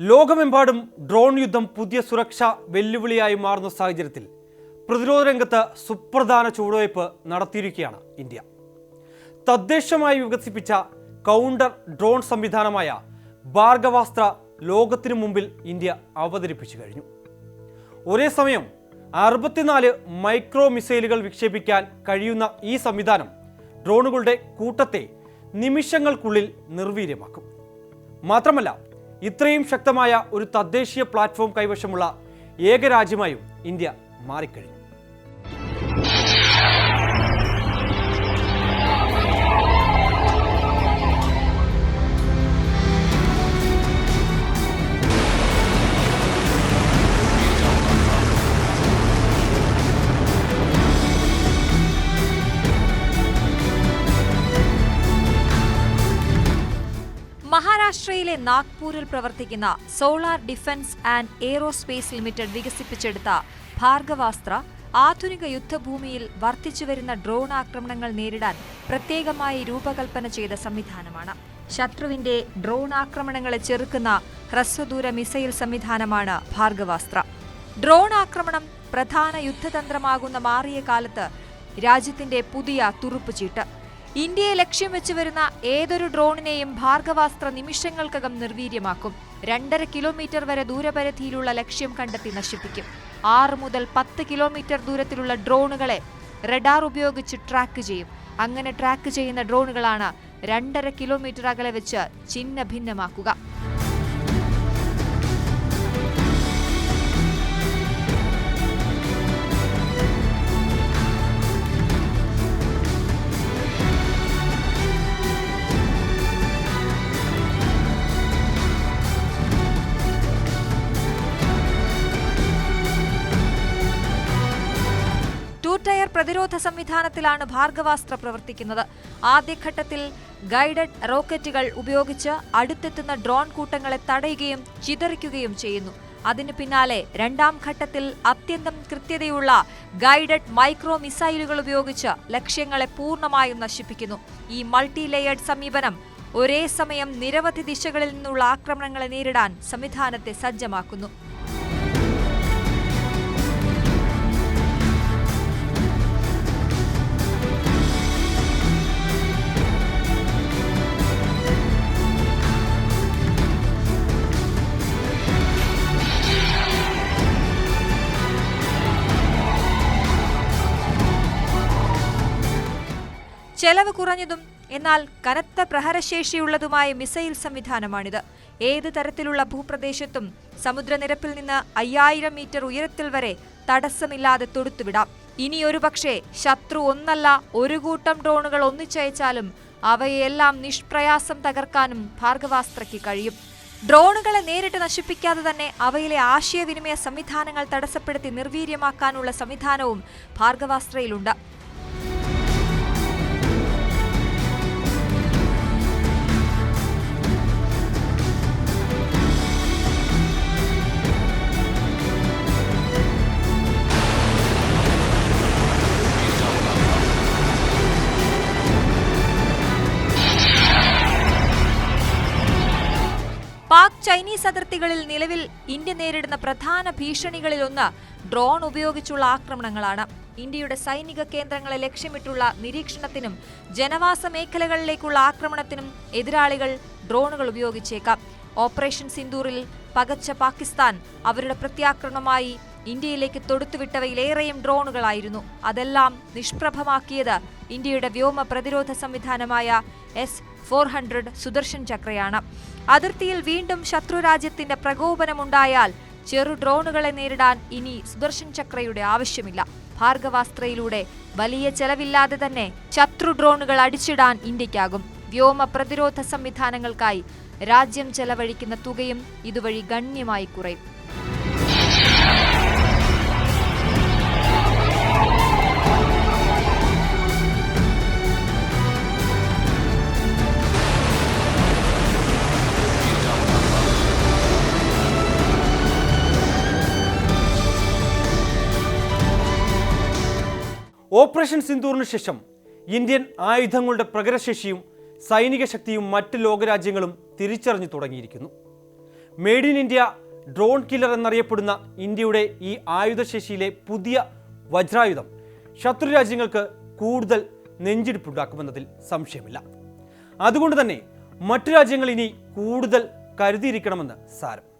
ലോകമെമ്പാടും ഡ്രോൺ യുദ്ധം പുതിയ സുരക്ഷാ വെല്ലുവിളിയായി മാറുന്ന സാഹചര്യത്തിൽ പ്രതിരോധ രംഗത്ത് സുപ്രധാന ചുവടുവയ്പ് നടത്തിയിരിക്കുകയാണ് ഇന്ത്യ. തദ്ദേശമായി വികസിപ്പിച്ച കൗണ്ടർ ഡ്രോൺ സംവിധാനമായ ഭാർഗവാസ്ത്ര ലോകത്തിനു മുമ്പിൽ ഇന്ത്യ അവതരിപ്പിച്ചു കഴിഞ്ഞു. ഒരേ സമയം അറുപത്തിനാല് മൈക്രോ മിസൈലുകൾ വിക്ഷേപിക്കാൻ കഴിയുന്ന ഈ സംവിധാനം ഡ്രോണുകളുടെ കൂട്ടത്തെ നിമിഷങ്ങൾക്കുള്ളിൽ നിർവീര്യമാക്കും. മാത്രമല്ല ഇത്രയും ശക്തമായ ഒരു തദ്ദേശീയ പ്ലാറ്റ്ഫോം കൈവശമുള്ള ഏക രാജ്യമായും ഇന്ത്യ മാറിക്കഴിഞ്ഞു. മഹാരാഷ്ട്രയിലെ നാഗ്പൂരിൽ പ്രവർത്തിക്കുന്ന solar defence and aerospace limited വികസിപ്പിച്ചെടുത്ത ഭാർഗവാസ്ത്ര ആധുനിക യുദ്ധഭൂമിയിൽ വർദ്ധിച്ചുവരുന്ന ഡ്രോൺ ആക്രമണങ്ങൾ നേരിടാൻ പ്രത്യേകമായി രൂപകൽപ്പന ചെയ്ത സംവിധാനമാണ്. ശത്രുവിന്റെ ഡ്രോൺ ആക്രമണങ്ങളെ ചെറുക്കുന്ന ഹ്രസ്വദൂര മിസൈൽ സംവിധാനമാണ് ഭാർഗവാസ്ത്ര. ഡ്രോൺ ആക്രമണം പ്രധാന യുദ്ധതന്ത്രമാകുന്ന മാറിയ കാലത്ത് രാജ്യത്തിന്റെ പുതിയ തുറുപ്പുചീട്ട്. ഇന്ത്യയെ ലക്ഷ്യം വെച്ച് വരുന്ന ഏതൊരു ഡ്രോണിനെയും ഭാർഗവാസ്ത്ര നിമിഷങ്ങൾക്കകം നിർവീര്യമാക്കും. രണ്ടര കിലോമീറ്റർ വരെ ദൂരപരിധിയിലുള്ള ലക്ഷ്യം കണ്ടെത്തി നശിപ്പിക്കും. ആറ് മുതൽ പത്ത് കിലോമീറ്റർ ദൂരത്തിലുള്ള ഡ്രോണുകളെ റഡാർ ഉപയോഗിച്ച് ട്രാക്ക് ചെയ്യും. അങ്ങനെ ട്രാക്ക് ചെയ്യുന്ന ഡ്രോണുകളാണ് രണ്ടര കിലോമീറ്റർ അകലെ വെച്ച് ചിഹ്ന ഭിന്നമാക്കുക പ്രതിരോധ സംവിധാനത്തിലാണ് ഭാർഗവാസ്ത്ര പ്രവർത്തിക്കുന്നത്. ആദ്യഘട്ടത്തിൽ ഗൈഡഡ് റോക്കറ്റുകൾ ഉപയോഗിച്ച് അടുത്തെത്തുന്ന ഡ്രോൺ കൂട്ടങ്ങളെ തടയുകയും ചിതറിക്കുകയും ചെയ്യുന്നു. അതിന് പിന്നാലെ രണ്ടാം ഘട്ടത്തിൽ അത്യന്തം കൃത്യതയുള്ള ഗൈഡഡ് മൈക്രോ മിസൈലുകൾ ഉപയോഗിച്ച് ലക്ഷ്യങ്ങളെ പൂർണമായും നശിപ്പിക്കുന്നു. ഈ മൾട്ടി ലെയേർഡ് സമീപനം ഒരേ സമയം നിരവധി ദിശകളിൽ നിന്നുള്ള ആക്രമണങ്ങളെ നേരിടാൻ സംവിധാനത്തെ സജ്ജമാക്കുന്നു. ചെലവ് കുറഞ്ഞതും എന്നാൽ കനത്ത പ്രഹരശേഷിയുള്ളതുമായ മിസൈൽ സംവിധാനമാണിത്. ഏത് തരത്തിലുള്ള ഭൂപ്രദേശത്തും സമുദ്രനിരപ്പിൽ നിന്ന് അയ്യായിരം മീറ്റർ ഉയരത്തിൽ വരെ തടസ്സമില്ലാതെ തൊടുത്തുവിടാം. ഇനി ഒരുപക്ഷെ ശത്രു ഒന്നല്ല ഒരു കൂട്ടം ഡ്രോണുകൾ ഒന്നിച്ചയച്ചാലും അവയെല്ലാം നിഷ്പ്രയാസം തകർക്കാനും ഭാർഗവാസ്ത്രയ്ക്ക് കഴിയും. ഡ്രോണുകളെ നേരിട്ട് നശിപ്പിക്കാതെ തന്നെ അവയിലെ ആശയവിനിമയ സംവിധാനങ്ങൾ തടസ്സപ്പെടുത്തി നിർവീര്യമാക്കാനുള്ള സംവിധാനവും ഭാർഗവാസ്ത്രയിലുണ്ട്. ചൈനീസ് അതിർത്തികളിൽ നിലവിൽ ഇന്ത്യ നേരിടുന്ന പ്രധാന ഭീഷണികളിലൊന്ന് ഡ്രോൺ ഉപയോഗിച്ചുള്ള ആക്രമണങ്ങളാണ്. ഇന്ത്യയുടെ സൈനിക കേന്ദ്രങ്ങളെ ലക്ഷ്യമിട്ടുള്ള നിരീക്ഷണത്തിനും ജനവാസ മേഖലകളിലേക്കുള്ള ആക്രമണത്തിനും എതിരാളികൾ ഡ്രോണുകൾ ഉപയോഗിച്ചേക്കാം. ഓപ്പറേഷൻ സിന്ദൂറിൽ പകച്ച പാകിസ്ഥാൻ അവരുടെ പ്രത്യാക്രമണമായി ഇന്ത്യയിലേക്ക് തൊടുത്തുവിട്ടവയിലേറെയും ഡ്രോണുകളായിരുന്നു. അതെല്ലാം നിഷ്പ്രഭമാക്കിയത് ഇന്ത്യയുടെ വ്യോമ പ്രതിരോധ സംവിധാനമായ എസ് ഫോർ ഹൺഡ്രഡ് സുദർശൻ ചക്രയാണ്. അതിർത്തിയിൽ വീണ്ടും ശത്രുരാജ്യത്തിന്റെ പ്രകോപനമുണ്ടായാൽ ചെറു ഡ്രോണുകളെ നേരിടാൻ ഇനി സുദർശൻ ചക്രയുടെ ആവശ്യമില്ല. ഭാർഗവാസ്ത്രയിലൂടെ വലിയ ചെലവില്ലാതെ തന്നെ ശത്രു ഡ്രോണുകൾ അടിച്ചിടാൻ ഇന്ത്യക്കാകും. വ്യോമ പ്രതിരോധ സംവിധാനങ്ങൾക്കായി രാജ്യം ചെലവഴിക്കുന്ന തുകയും ഇതുവഴി ഗണ്യമായി കുറയും. ഓപ്പറേഷൻ സിന്ദൂറിന് ശേഷം ഇന്ത്യൻ ആയുധങ്ങളുടെ പ്രകരശേഷിയും സൈനിക ശക്തിയും മറ്റ് ലോകരാജ്യങ്ങളും തിരിച്ചറിഞ്ഞു തുടങ്ങിയിരിക്കുന്നു. Made in India drone killer എന്നറിയപ്പെടുന്ന ഇന്ത്യയുടെ ഈ ആയുധശേഷിയിലെ പുതിയ വജ്രായുധം ശത്രു രാജ്യങ്ങൾക്ക് കൂടുതൽ നെഞ്ചിടിപ്പുണ്ടാക്കുമെന്നതിൽ സംശയമില്ല. അതുകൊണ്ട് തന്നെ മറ്റു രാജ്യങ്ങൾ ഇനി കൂടുതൽ കരുതിയിരിക്കണമെന്ന് സാരം.